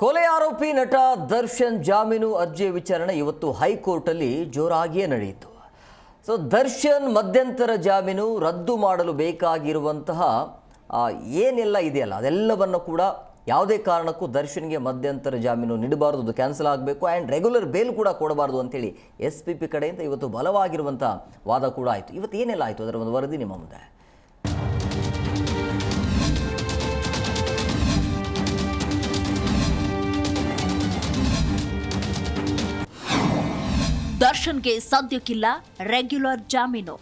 ಕೊಲೆ ಆರೋಪಿ ನಟ ದರ್ಶನ್ ಜಾಮೀನು ಅರ್ಜಿ ವಿಚಾರಣೆ ಇವತ್ತು ಹೈಕೋರ್ಟಲ್ಲಿ ಜೋರಾಗಿಯೇ ನಡೆಯಿತು. ಸೊ, ದರ್ಶನ್ ಮಧ್ಯಂತರ ಜಾಮೀನು ರದ್ದು ಮಾಡಲು ಬೇಕಾಗಿರುವಂತಹ ಏನೆಲ್ಲ ಇದೆಯಲ್ಲ, ಅದೆಲ್ಲವನ್ನು ಕೂಡ ಯಾವುದೇ ಕಾರಣಕ್ಕೂ ದರ್ಶನ್ಗೆ ಮಧ್ಯಂತರ ಜಾಮೀನು ನೀಡಬಾರದು, ಅದು ಕ್ಯಾನ್ಸಲ್ ಆಗಬೇಕು, ಆ್ಯಂಡ್ ರೆಗ್ಯುಲರ್ ಬೇಲ್ ಕೂಡ ಕೊಡಬಾರ್ದು ಅಂತೇಳಿ ಎಸ್ ಪಿ ಪಿ ಕಡೆಯಿಂದ ಇವತ್ತು ಬಲವಾಗಿರುವಂಥ ವಾದ ಕೂಡ ಆಯಿತು. ಇವತ್ತು ಏನೆಲ್ಲ ಆಯಿತು? ಅದರ ಒಂದು ವರದಿ ನಿಮ್ಮ ಮುಂದೆ. ದರ್ಶನ್ಗೆ ಸದ್ಯಕ್ಕಿಲ್ಲ ರೆಗ್ಯುಲರ್ ಜಾಮೀನು.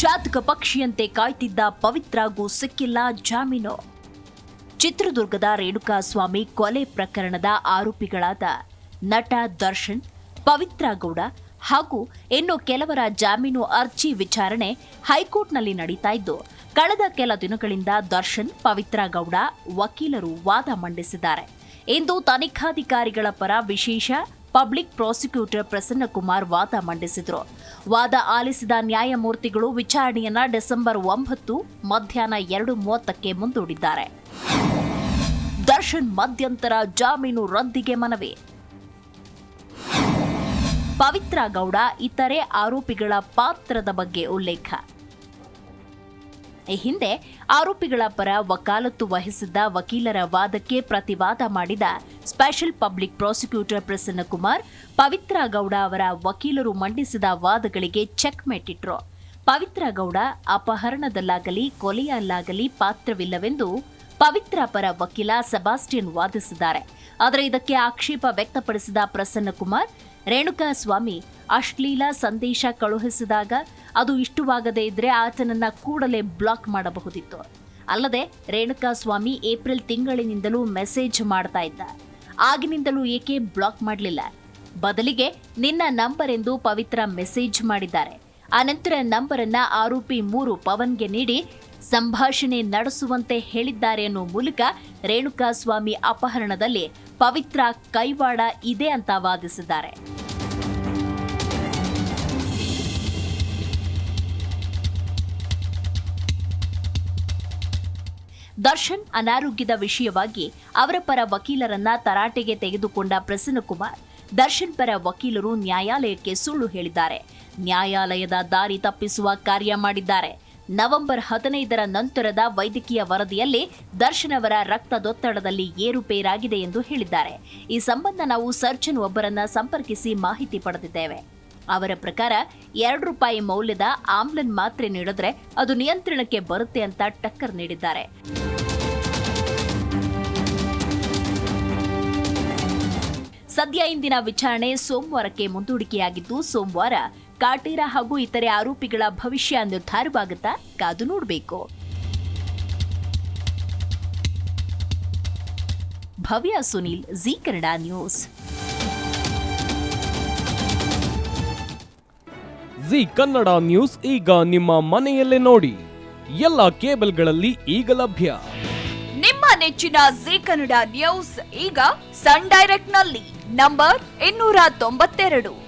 ಜಾತಕ ಪಕ್ಷಿಯಂತೆ ಕಾಯ್ತಿದ್ದ ಪವಿತ್ರಾಗೂ ಸಿಕ್ಕಿಲ್ಲ ಜಾಮೀನು. ಚಿತ್ರದುರ್ಗದ ರೇಣುಕಾಸ್ವಾಮಿ ಕೊಲೆ ಪ್ರಕರಣದ ಆರೋಪಿಗಳಾದ ನಟ ದರ್ಶನ್ ಪವಿತ್ರ ಗೌಡ ಹಾಗೂ ಇನ್ನು ಕೆಲವರ ಜಾಮೀನು ಅರ್ಜಿ ವಿಚಾರಣೆ ಹೈಕೋರ್ಟ್ನಲ್ಲಿ ನಡೀತಾ ಇದ್ದು, ಕಳೆದ ಕೆಲ ದಿನಗಳಿಂದ ದರ್ಶನ್ ಪವಿತ್ರ ಗೌಡ ವಕೀಲರು ವಾದ ಮಂಡಿಸಿದ್ದಾರೆ. ಇಂದು ತನಿಖಾಧಿಕಾರಿಗಳ ಪರ ವಿಶೇಷ ಪಬ್ಲಿಕ್ ಪ್ರಾಸಿಕ್ಯೂಟರ್ ಪ್ರಸನ್ನಕುಮಾರ್ ವಾದ ಮಂಡಿಸಿದರು. ವಾದ ಆಲಿಸಿದ ನ್ಯಾಯಮೂರ್ತಿಗಳು ವಿಚಾರಣೆಯನ್ನ ಡಿಸೆಂಬರ್ ಒಂಬತ್ತು ಮಧ್ಯಾಹ್ನ ಎರಡು ಮೂವತ್ತಕ್ಕೆ ಮುಂದೂಡಿದ್ದಾರೆ. ದರ್ಶನ್ ಮಧ್ಯಂತರ ಜಾಮೀನು ರದ್ದಿಗೆ ಮನವಿ. ಪವಿತ್ರ ಗೌಡ ಇತರೆ ಆರೋಪಿಗಳ ಪಾತ್ರದ ಬಗ್ಗೆ ಉಲ್ಲೇಖ. ಈ ಹಿಂದೆ ಆರೋಪಿಗಳ ಪರ ವಕಾಲತ್ತು ವಹಿಸಿದ್ದ ವಕೀಲರ ವಾದಕ್ಕೆ ಪ್ರತಿವಾದ ಮಾಡಿದ special public prosecutor Prasannakumar Pavithra Gowda ಅವರ ವಕೀಲರು ಮಂಡಿಸಿದ ವಾದಗಳಿಗೆ ಚೆಕ್ ಮೆಟ್ಟಿಟ್ರು. ಪವಿತ್ರ ಗೌಡ ಅಪಹರಣದಲ್ಲಾಗಲಿ, ಕೊಲೆಯಲ್ಲಾಗಲಿ ಪಾತ್ರವಿಲ್ಲವೆಂದು ಪವಿತ್ರ ಪರ ವಕೀಲ ಸೆಬಾಸ್ಟಿಯನ್ ವಾದಿಸಿದ್ದಾರೆ. ಆದರೆ ಇದಕ್ಕೆ ಆಕ್ಷೇಪ ವ್ಯಕ್ತಪಡಿಸಿದ ಪ್ರಸನ್ನಕುಮಾರ್ ರೇಣುಕಾ ಸ್ವಾಮಿ ಅಶ್ಲೀಲ ಸಂದೇಶ ಕಳುಹಿಸಿದಾಗ ಅದು ಇಷ್ಟವಾಗದೇ ಇದ್ರೆ ಆತನನ್ನ ಕೂಡಲೇ ಬ್ಲಾಕ್ ಮಾಡಬಹುದಿತ್ತು. ಅಲ್ಲದೆ ರೇಣುಕಾ ಸ್ವಾಮಿ ಏಪ್ರಿಲ್ ತಿಂಗಳಿನಿಂದಲೂ ಮೆಸೇಜ್ ಮಾಡ್ತಾ ಇದ್ದ. ಆಗಿನಿಂದಲೂ ಏಕೆ ಬ್ಲಾಕ್ ಮಾಡಲಿಲ್ಲ? ಬದಲಿಗೆ ನಿನ್ನ ನಂಬರ್ ಎಂದು ಪವಿತ್ರ ಮೆಸೇಜ್ ಮಾಡಿದ್ದಾರೆ. ಆ ನಂತರ ನಂಬರನ್ನ ಆರೋಪಿ ಮೂರು ಪವನ್ಗೆ ನೀಡಿ ಸಂಭಾಷಣೆ ನಡೆಸುವಂತೆ ಹೇಳಿದ್ದಾರೆ ಅನ್ನೋ ಮೂಲಕ ರೇಣುಕಾಸ್ವಾಮಿ ಅಪಹರಣದಲ್ಲಿ ಪವಿತ್ರ ಕೈವಾಡ ಇದೆ ಅಂತ ವಾದಿಸಿದ್ದಾರೆ. ದರ್ಶನ್ ಅನಾರೋಗ್ಯದ ವಿಷಯವಾಗಿ ಅವರ ಪರ ವಕೀಲರನ್ನ ತರಾಟೆಗೆ ತೆಗೆದುಕೊಂಡ ಪ್ರಸನ್ನಕುಮಾರ್ ದರ್ಶನ್ ಪರ ವಕೀಲರು ನ್ಯಾಯಾಲಯಕ್ಕೆ ಸುಳ್ಳು ಹೇಳಿದ್ದಾರೆ. ನ್ಯಾಯಾಲಯದ ದಾರಿ ತಪ್ಪಿಸುವ ಕಾರ್ಯ ಮಾಡಿದ್ದಾರೆ. ನವೆಂಬರ್ ಹದಿನೈದರ ನಂತರದ ವೈದ್ಯಕೀಯ ವರದಿಯಲ್ಲಿ ದರ್ಶನ್ ಅವರ ರಕ್ತದೊತ್ತಡದಲ್ಲಿ ಏರುಪೇರಾಗಿದೆ ಎಂದು ಹೇಳಿದ್ದಾರೆ. ಈ ಸಂಬಂಧ ನಾವು ಸರ್ಜನ್ ಒಬ್ಬರನ್ನ ಸಂಪರ್ಕಿಸಿ ಮಾಹಿತಿ ಪಡೆದಿದ್ದೇವೆ. ಅವರ ಪ್ರಕಾರ ಎರಡು ರೂಪಾಯಿ ಮೌಲ್ಯದ ಆಮ್ಲನ್ ಮಾತ್ರೆ ನೀಡಿದ್ರೆ ಅದು ನಿಯಂತ್ರಣಕ್ಕೆ ಬರುತ್ತೆ ಅಂತ ಟಕ್ಕರ್ ನೀಡಿದ್ದಾರೆ. ಸದ್ಯ ಇಂದಿನ ವಿಚಾರಣೆ ಸೋಮವಾರಕ್ಕೆ ಮುಂದೂಡಿಕೆಯಾಗಿದ್ದು, ಸೋಮವಾರ ಕಾಟೇರ ಹಾಗೂ ಇತರೆ ಆರೋಪಿಗಳ ಭವಿಷ್ಯ ನಿರ್ಧಾರವಾಗುತ್ತಾ ಕಾದು ನೋಡಬೇಕು. Bhavya Sunil Zee Kannada news. Zee Kannada news ಈಗ ನಿಮ್ಮ ಮನೆಯಲ್ಲೇ ನೋಡಿ. ಎಲ್ಲ ಕೇಬಲ್ಗಳಲ್ಲಿ ಈಗ ಲಭ್ಯ. ನಿಮ್ಮ ನೆಚ್ಚಿನ ಜಿ ಕನ್ನಡ ನ್ಯೂಸ್ ಈಗ ಸನ್ ಡೈರೆಕ್ಟ್ನಲ್ಲಿ ನಂಬರ್ ಇನ್ನೂರ ತೊಂಬತ್ತೆರಡು.